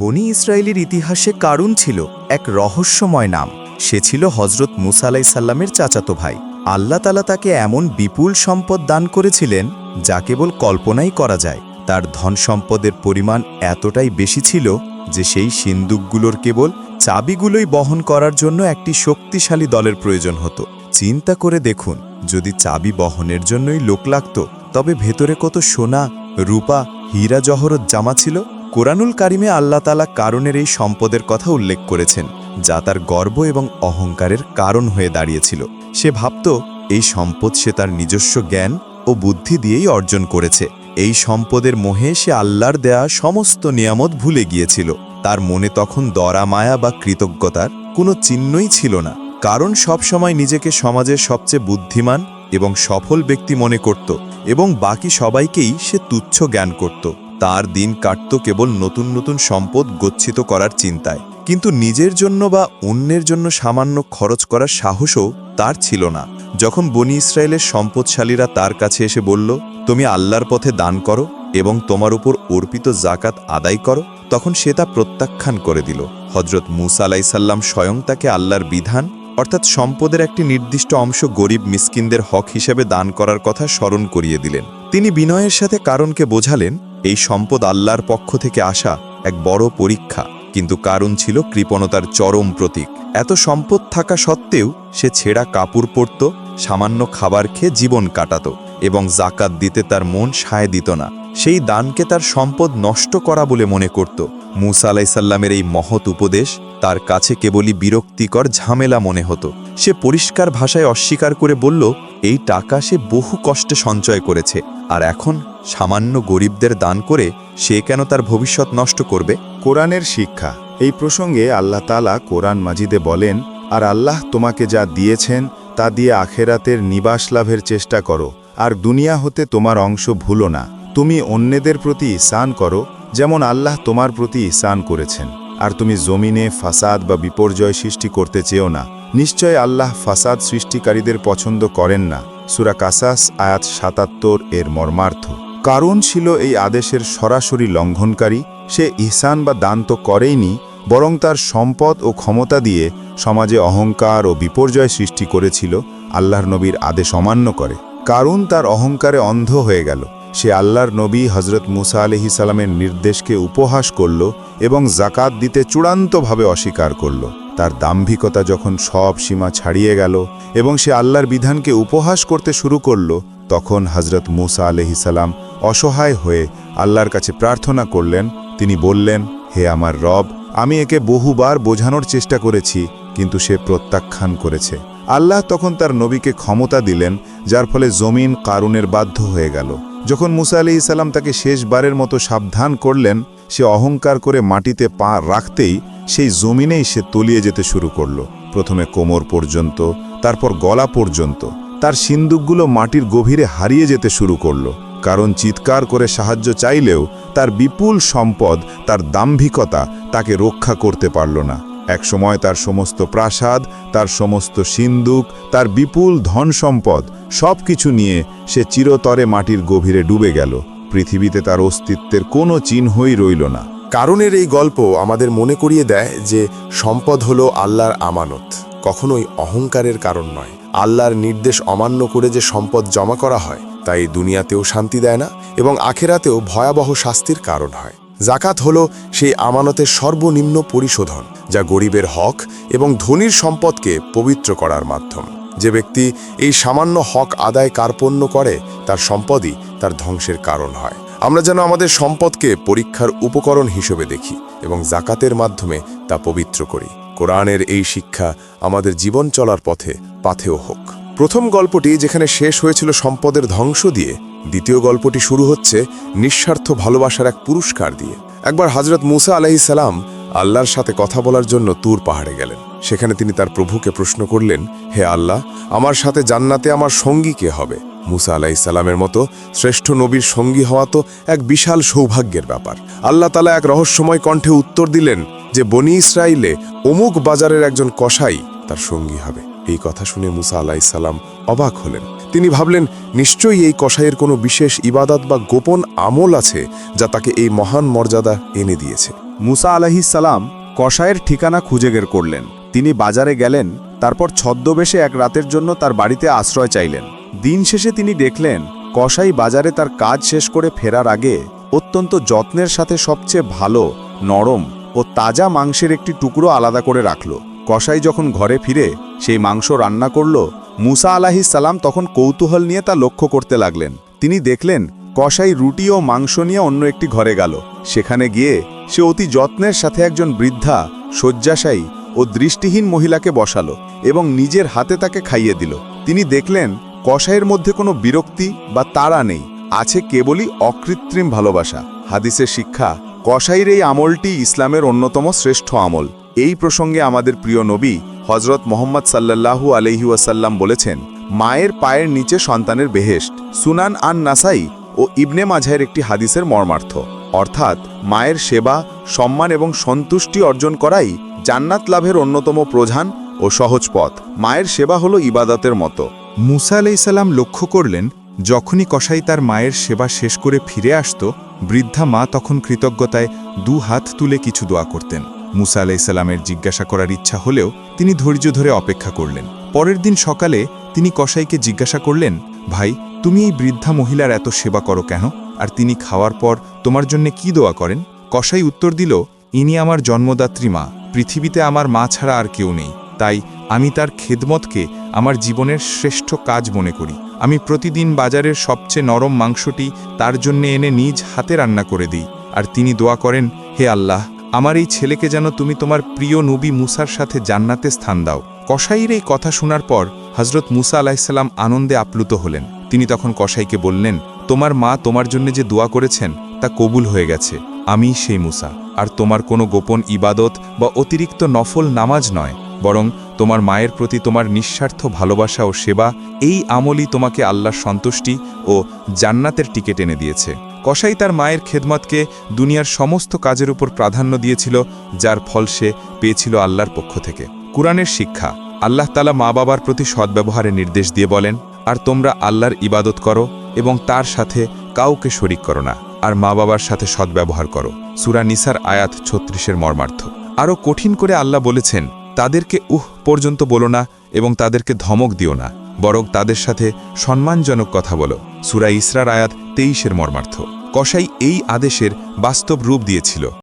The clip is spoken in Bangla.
বনি ইসরায়েলের ইতিহাসে কারুন ছিল এক রহস্যময় নাম। সে ছিল হজরত মুসা আলাইসাল্লামের চাচাতো ভাই। আল্লাহ তালা তাকে এমন বিপুল সম্পদ দান করেছিলেন, যা কেবল কল্পনাই করা যায়। তার ধন সম্পদের পরিমাণ এতটাই বেশি ছিল যে সেই সিন্দুকগুলোর কেবল চাবিগুলোই বহন করার জন্য একটি শক্তিশালী দলের প্রয়োজন হতো। চিন্তা করে দেখুন, যদি চাবি বহনের জন্যই লোক লাগত, তবে ভেতরে কত সোনা, রূপা, হীরা, জহরত জামা ছিল? কোরআনুল কারিমে আল্লাহ তালা কারণের এই সম্পদের কথা উল্লেখ করেছেন, যা তার গর্ব এবং অহংকারের কারণ হয়ে দাঁড়িয়েছিল। সে ভাবত, এই সম্পদ সে তার নিজস্ব জ্ঞান ও বুদ্ধি দিয়েই অর্জন করেছে। এই সম্পদের মোহে সে আল্লাহর দেয়া সমস্ত নিয়ামত ভুলে গিয়েছিল। তার মনে তখন দরা মায়া বা কৃতজ্ঞতার কোনো চিহ্নই ছিল না। কারণ সবসময় নিজেকে সমাজের সবচেয়ে বুদ্ধিমান এবং সফল ব্যক্তি মনে করত এবং বাকি সবাইকেই সে তুচ্ছ জ্ঞান করত। তার দিন কাটত কেবল নতুন নতুন সম্পদ গচ্ছিত করার চিন্তায়। কিন্তু নিজের জন্য বা অন্যের জন্য সামান্য খরচ করার সাহসও তার ছিল না। যখন বনি ইসরায়েলের সম্পদশালীরা তার কাছে এসে বলল, তুমি আল্লাহর পথে দান করো এবং তোমার উপর অর্পিত জাকাত আদায় করো, তখন সে তা প্রত্যাখ্যান করে দিল। হজরত মুসা আলাইসাল্লাম স্বয়ং তাকে আল্লাহর বিধান, অর্থাৎ সম্পদের একটি নির্দিষ্ট অংশ গরিব মিসকিনদের হক হিসেবে দান করার কথা স্মরণ করিয়ে দিলেন। তিনি বিনয়ের সাথে কারণকে বোঝালেন এই সম্পদ আল্লাহর পক্ষ থেকে আসা এক বড় পরীক্ষা, কিন্তু কারণ ছিল কৃপণতার চরম প্রতীক। এত সম্পদ থাকা সত্ত্বেও সে ছেঁড়া কাপড় পরত, সামান্য খাবার খেয়ে জীবন কাটাত এবং জাকাত দিতে তার মন সায় দিত না। সেই দানকে তার সম্পদ নষ্ট করা বলে মনে করত। মুসা আলাইসাল্লামের এই মহৎ উপদেশ তার কাছে কেবলই বিরক্তিকর ঝামেলা মনে হতো। সে পরিষ্কার ভাষায় অস্বীকার করে বলল, এই টাকা সে বহু কষ্টে সঞ্চয় করেছে, আর এখন সামান্য গরিবদের দান করে সে কেন তার ভবিষ্যৎ নষ্ট করবে? কোরআনের শিক্ষা। এই প্রসঙ্গে আল্লাহ তালা কোরআন মাজিদে বলেন, আর আল্লাহ তোমাকে যা দিয়েছেন, তা দিয়ে আখেরাতের নিবাস লাভের চেষ্টা করো, আর দুনিয়া হতে তোমার অংশ ভুলো না। তুমি অন্যদের প্রতি ইসান করো, যেমন আল্লাহ তোমার প্রতি ইসান করেছেন। আর তুমি জমিনে ফাসাদ বা বিপর্যয় সৃষ্টি করতে চেও না। নিশ্চয় আল্লাহ ফাসাদ সৃষ্টিকারীদের পছন্দ করেন না, সুরা কাসাস, আয়াত সাতাত্তর এর মর্মার্থ। কারণ ছিল এই আদেশের সরাসরি লঙ্ঘনকারী, সে ইহসান বা দান তো করেইনি, বরং তার সম্পদ ও ক্ষমতা দিয়ে সমাজে অহংকার ও বিপর্যয় সৃষ্টি করেছিল, আল্লাহর নবীর আদেশ অমান্য করে। কারণ তার অহংকারে অন্ধ হয়ে গেল, সে আল্লাহর নবী হজরত মুসা আলহি সালামের নির্দেশকে উপহাস করল এবং জাকাত দিতে চূড়ান্তভাবে অস্বীকার করল। তার দাম্ভিকতা যখন সব সীমা ছাড়িয়ে গেল এবং সে আল্লাহর বিধানকে উপহাস করতে শুরু করল, তখন হজরত মুসা আলহিসাল্লাম অসহায় হয়ে আল্লাহর কাছে প্রার্থনা করলেন। তিনি বললেন, হে আমার রব, আমি একে বহুবার বোঝানোর চেষ্টা করেছি, কিন্তু সে প্রত্যাখ্যান করেছে। আল্লাহ তখন তার নবীকে ক্ষমতা দিলেন, যার ফলে জমিন কারুনের বাধ্য হয়ে গেল। যখন মুসা আলি ইসাল্লাম তাকে শেষবারের মতো সাবধান করলেন, সে অহংকার করে মাটিতে পা রাখতেই সেই জমিনেই সে তলিয়ে যেতে শুরু করল। প্রথমে কোমর পর্যন্ত, তারপর গলা পর্যন্ত। তার সিন্দুকগুলো মাটির গভীরে হারিয়ে যেতে শুরু করল। কারণ চিৎকার করে সাহায্য চাইলেও তার বিপুল সম্পদ, তার দাম্ভিকতা তাকে রক্ষা করতে পারল না। একসময় তার সমস্ত প্রাসাদ, তার সমস্ত সিন্দুক, তার বিপুল ধন সম্পদ সব কিছু নিয়ে সে চিরতরে মাটির গভীরে ডুবে গেল। পৃথিবীতে তার অস্তিত্বের কোনো চিহ্নই রইল না। কারণের এই গল্প আমাদের মনে করিয়ে দেয় যে সম্পদ হলো আল্লাহর আমানত। কখনোই অহংকারের কারণ নয়। আল্লাহর নির্দেশ অমান্য করে যে সম্পদ জমা করা হয়, তাই দুনিয়াতেও শান্তি দেয় না এবং আখেরাতেও ভয়াবহ শাস্তির কারণ হয়। জাকাত হলো সেই আমানতের সর্বনিম্ন পরিশোধন, যা গরিবের হক এবং ধনীর সম্পদকে পবিত্র করার মাধ্যম। যে ব্যক্তি এই সামান্য হক আদায় কার্পণ্য করে, তার সম্পদই তার ধ্বংসের কারণ হয়। আমরা যেন আমাদের সম্পদকে পরীক্ষার উপকরণ হিসেবে দেখি এবং জাকাতের মাধ্যমে তা পবিত্র করি। কোরআনের এই শিক্ষা আমাদের জীবন চলার পথে, পাথেও হোক। প্রথম গল্পটি যেখানে শেষ হয়েছিল সম্পদের ধ্বংস দিয়ে, দ্বিতীয় গল্পটি শুরু হচ্ছে নিঃস্বার্থ ভালোবাসার এক পুরস্কার দিয়ে। একবার হজরত মুসা আলাহি সালাম আল্লাহর সাথে কথা বলার জন্য তুর পাহাড়ে গেলেন। সেখানে তিনি তার প্রভুকে প্রশ্ন করলেন, হে আল্লাহ, আমার সাথে জান্নাতে আমার সঙ্গী কে হবে? মুসা আলাইসাল্লামের মতো শ্রেষ্ঠ নবীর সঙ্গী হওয়া তো এক বিশাল সৌভাগ্যের ব্যাপার। আল্লাহ তালা এক রহস্যময় কণ্ঠে উত্তর দিলেন যে, বনি ইসরায়েলে অমুক বাজারের একজন কসাই তার সঙ্গী হবে। এই কথা শুনে মুসা আলাইসাল্লাম অবাক হলেন। তিনি ভাবলেন, নিশ্চয়ই এই কসাইয়ের কোনো বিশেষ ইবাদত বা গোপন আমল আছে যা তাকে এই মহান মর্যাদা এনে দিয়েছে। মুসা আলাহিসাল্লাম কসাইয়ের ঠিকানা খুঁজে বের করলেন। তিনি বাজারে গেলেন, তারপর ছদ্মবেশে এক রাতের জন্য তার বাড়িতে আশ্রয় চাইলেন। দিন শেষে তিনি দেখলেন, কসাই বাজারে তার কাজ শেষ করে ফেরার আগে অত্যন্ত যত্নের সাথে সবচেয়ে ভালো, নরম ও তাজা মাংসের একটি টুকরো আলাদা করে রাখল। কসাই যখন ঘরে ফিরে সেই মাংস রান্না করল, মুসা আলাহিস সালাম তখন কৌতূহল নিয়ে তা লক্ষ্য করতে লাগলেন। তিনি দেখলেন, কসাই রুটি ও মাংস নিয়ে অন্য একটি ঘরে গেল। সেখানে গিয়ে সে অতি যত্নের সাথে একজন বৃদ্ধা, শয্যাশায়ী ও দৃষ্টিহীন মহিলাকে বসালো এবং নিজের হাতে তাকে খাইয়ে দিল। তিনি দেখলেন কসাইয়ের মধ্যে কোনো বিরক্তি বা তাড়া নেই, আছে কেবলই অকৃত্রিম ভালোবাসা। হাদিসের শিক্ষা, কসাইয়ের এই আমলটি ইসলামের অন্যতম শ্রেষ্ঠ আমল। এই প্রসঙ্গে আমাদের প্রিয় নবী হজরত মোহাম্মদ সাল্লাল্লাহু আলহি ওয়াসাল্লাম বলেছেন, মায়ের পায়ের নিচে সন্তানের বেহেস্ট সুনান আন নাসাই ও ইবনে মাঝায়ের একটি হাদিসের মর্মার্থ। অর্থাৎ, মায়ের সেবা, সম্মান এবং সন্তুষ্টি অর্জন করাই জান্নাত লাভের অন্যতম প্রধান ও সহজ পথ। মায়ের সেবা হলো ইবাদতের মতো। মুসা আলাইসাল্লাম লক্ষ্য করলেন, যখনই কসাই তার মায়ের সেবা শেষ করে ফিরে আসত, বৃদ্ধা মা তখন কৃতজ্ঞতায় দু হাত তুলে কিছু দোয়া করতেন। মুসা আলাইসাল্লামের জিজ্ঞাসা করার ইচ্ছা হলেও তিনি ধৈর্য ধরে অপেক্ষা করলেন। পরের দিন সকালে তিনি কসাইকে জিজ্ঞাসা করলেন, ভাই, তুমি এই বৃদ্ধা মহিলার এত সেবা করো কেন? আর তিনি খাওয়ার পর তোমার জন্য কি দোয়া করেন? কসাই উত্তর দিল, ইনি আমার জন্মদাত্রী মা, পৃথিবীতে আমার মা ছাড়া আর কেউ নেই। তাই আমি তার খেদমতকে আমার জীবনের শ্রেষ্ঠ কাজ মনে করি। আমি প্রতিদিন বাজারের সবচেয়ে নরম মাংসটি তার জন্য এনে নিজ হাতে রান্না করে দিই। আর তিনি দোয়া করেন, হে আল্লাহ, আমার এই ছেলেকে যেন তুমি তোমার প্রিয় নবী মুসার সাথে জান্নাতে স্থান দাও। কসাইয়ের এই কথা শোনার পর হজরত মুসা আলাহিসাল্লাম আনন্দে আপ্লুত হলেন। তিনি তখন কসাইকে বললেন, তোমার মা তোমার জন্য যে দোয়া করেছেন, তা কবুল হয়ে গেছে। আমি সেই মুসা। আর তোমার কোনো গোপন ইবাদত বা অতিরিক্ত নফল নামাজ নয়। বরং তোমার মায়ের প্রতি তোমার নিঃস্বার্থ ভালোবাসা ও সেবা, এই আমলই তোমাকে আল্লাহর সন্তুষ্টি ও জান্নাতের টিকিট এনে দিয়েছে। কসাই তার মায়ের খেদমতকে দুনিয়ার সমস্ত কাজের উপর প্রাধান্য দিয়েছিল, যার ফল সে পেয়েছিল আল্লাহর পক্ষ থেকে। কুরআনের শিক্ষা, আল্লাহ তালা মা বাবার প্রতি সদ্ব্যবহারের নির্দেশ দিয়ে বলেন, আর তোমরা আল্লাহর ইবাদত করো এবং তার সাথে কাউকে শরিক করো না, আর মা বাবার সাথে সদ্ব্যবহার করো। সুরা নিসার আয়াত ছত্রিশের মর্মার্থ। আরও কঠিন করে আল্লাহ বলেছেন তাদেরকে উহ পর্যন্ত বলো না এবং তাদেরকে ধমক দিও না, বরং তাদের সাথে সম্মানজনক কথা বলো। সুরা ইসরার আয়াত তেইশের মর্মার্থ। কসাই এই আদেশের বাস্তব রূপ দিয়েছিল।